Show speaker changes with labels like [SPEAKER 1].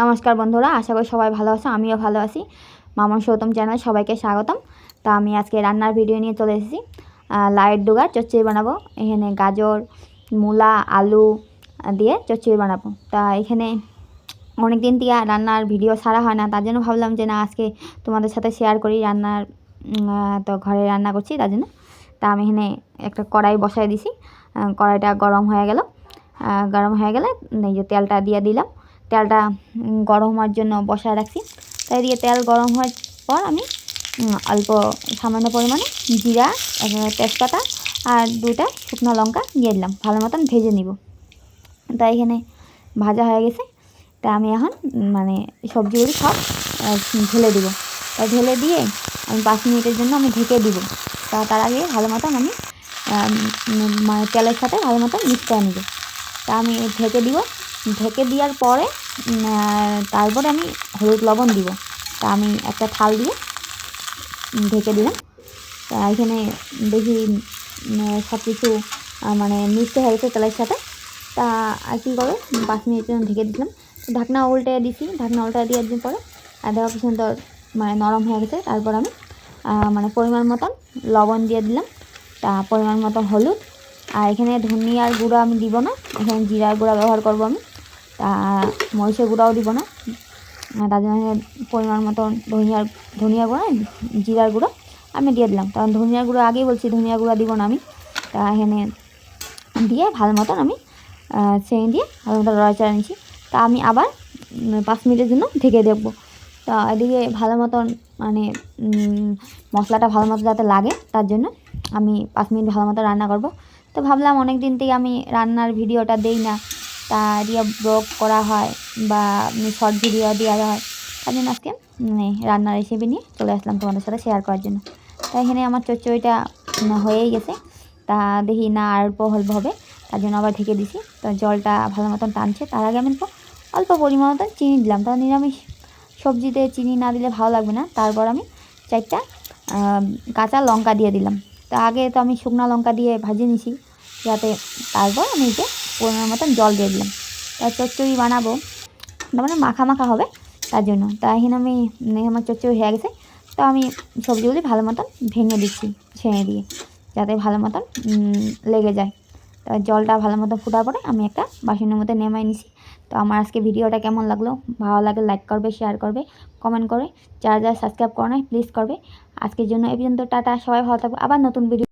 [SPEAKER 1] নমস্কার বন্ধুরা, আশা করি সবাই ভালো আছো, আমিও ভালো আছি। মামন সৌতম চ্যানেল সবাইকে স্বাগতম। তা আমি আজকে রান্নার ভিডিও নিয়ে চলে এসেছি। লাইট ডুগার চচ্চড়ি বানাবো। এখানে গাজর, মূলা, আলু দিয়ে চচ্চড়ি বানাবো। তা এখানে অনেক দিন থেকে রান্নার ভিডিও ছাড়া হয় না, তার জন্য ভাবলাম যে না, আজকে তোমাদের সাথে শেয়ার করি রান্নার তো ঘরে রান্না করছি তার জন্য। তা আমি এখানে একটা কড়াই বসাই দিছি। কড়াইটা গরম হয়ে গেল। গরম হয়ে গেলে এই যে তেলটা দিয়ে দিলাম। তেলটা গরম হওয়ার জন্য বসায় রাখছি। তাই দিয়ে তেল গরম হওয়ার পর আমি অল্প সামান্য পরিমাণে জিরা তেজপাতা আর দুটা শুকনো লঙ্কা দিয়ে দিলাম। ভালো মতন ভেজে নিব। তাই এখানে ভাজা হয়ে গেছে। তা আমি এখন মানে সবজিগুলি সব ঢেলে দিব। তা ঢেলে দিয়ে আমি পাঁচ মিনিটের জন্য আমি ঢেকে দিব। তা তার আগে ভালো মতন আমি মানে তেলের সাথে ভালো মতন মিক্স করে নিব। তা আমি ঢেকে দিব। ঢেকে দেওয়ার পরে তারপরে আমি হলুদ লবণ দিব। তা আমি একটা থাল দিয়ে ঢেকে দিলাম। তা এখানে দেখি সব কিছু মানে মিশতে হয়ে গেছে তেলের সাথে। তা আর কী করে পাঁচ মিনিটের জন্য ঢেকে দিলাম। ঢাকনা উল্টে দিছি। ঢাকনা উল্টে দেওয়ার দিন পরে দেখো কি সুন্দর মানে নরম হয়ে গেছে। তারপর আমি মানে পরিমাণ মতন লবণ দিয়ে দিলাম। তা পরিমাণ মতন হলুদ। আর এখানে ধনিয়ার গুঁড়ো আমি দিব না। এখানে জিরার গুঁড়া ব্যবহার করব আমি। তা মরিচের গুঁড়াও দিব না। তার জন্য পরিমাণ মতন ধনিয়ার, ধনিয়া গুঁড়া জিরার গুঁড়ো আমি দিয়ে দিলাম। কারণ ধনিয়ার গুঁড়ো আগেই বলছি, ধনিয়া গুঁড়া দিব না আমি। তা এখানে দিয়ে ভালো মতন আমি চেঙে দিয়ে ভালো মতন রয়চাড়া নিচ্ছি। তা আমি আবার পাঁচ মিনিটের জন্য ঢেকে দেখব। তা এদিকে ভালো মতন মানে মশলাটা ভালো মতো যাতে লাগে, তার জন্য আমি পাঁচ মিনিট ভালো মতো রান্না করব। তো ভাবলাম অনেক দিন থেকে আমি রান্নার ভিডিওটা দেই না। তা দিয়ে ব্লগ করা হয় বা শর্ট ভিডিও দেওয়া হয়। তার জন্য আজকে রান্নার রেসিপি নিয়ে চলে আসলাম তোমাদের সাথে শেয়ার করার জন্য। তা এখানে আমার চচ্চড়িটা হয়েই গেছে। তা দেখি না আর অল্প অল্প হবে, তার জন্য আবার ঢেকে দিছি। তো জলটা ভালো মতন টানছে, তার আগে আমি অল্প পরিমাণ মতন চিনি দিলাম। তা নিরামিষ সবজিতে চিনি না দিলে ভালো লাগবে না। তারপর আমি চারটা কাঁচা লঙ্কা দিয়ে দিলাম। তা আগে তো আমি শুকনো লঙ্কা দিয়ে ভাজিয়ে নিছি, যাতে তারপর আমি যে পরিমাণ মতন জল দিয়ে দিলাম। তা চচ্চড়ি বানাবো। তার মানে মাখা মাখা হবে, তার জন্য। তা এখানে আমি আমার চচ্চড়ি হয়ে গেছে। তো আমি সবজিগুলি ভালো মতন ভেঙে দিচ্ছি ছেড়ে দিয়ে, যাতে ভালো মতন লেগে যায়। তা জলটা ভালো মতো ফোটার পরে আমি একটা বাসনের মধ্যে নেমাই নিছি। তো আমার আজকে ভিডিওটা কেমন লাগল? ভালো লাগে লাইক করবে শেয়ার করবে কমেন্ট করে যারা যারা সাবস্ক্রাইব করে প্লিজ করবে। আজকের জন্য এই পর্যন্ত, টাটা, সবাই ভালো থাকবে আবার নতুন ভিডিও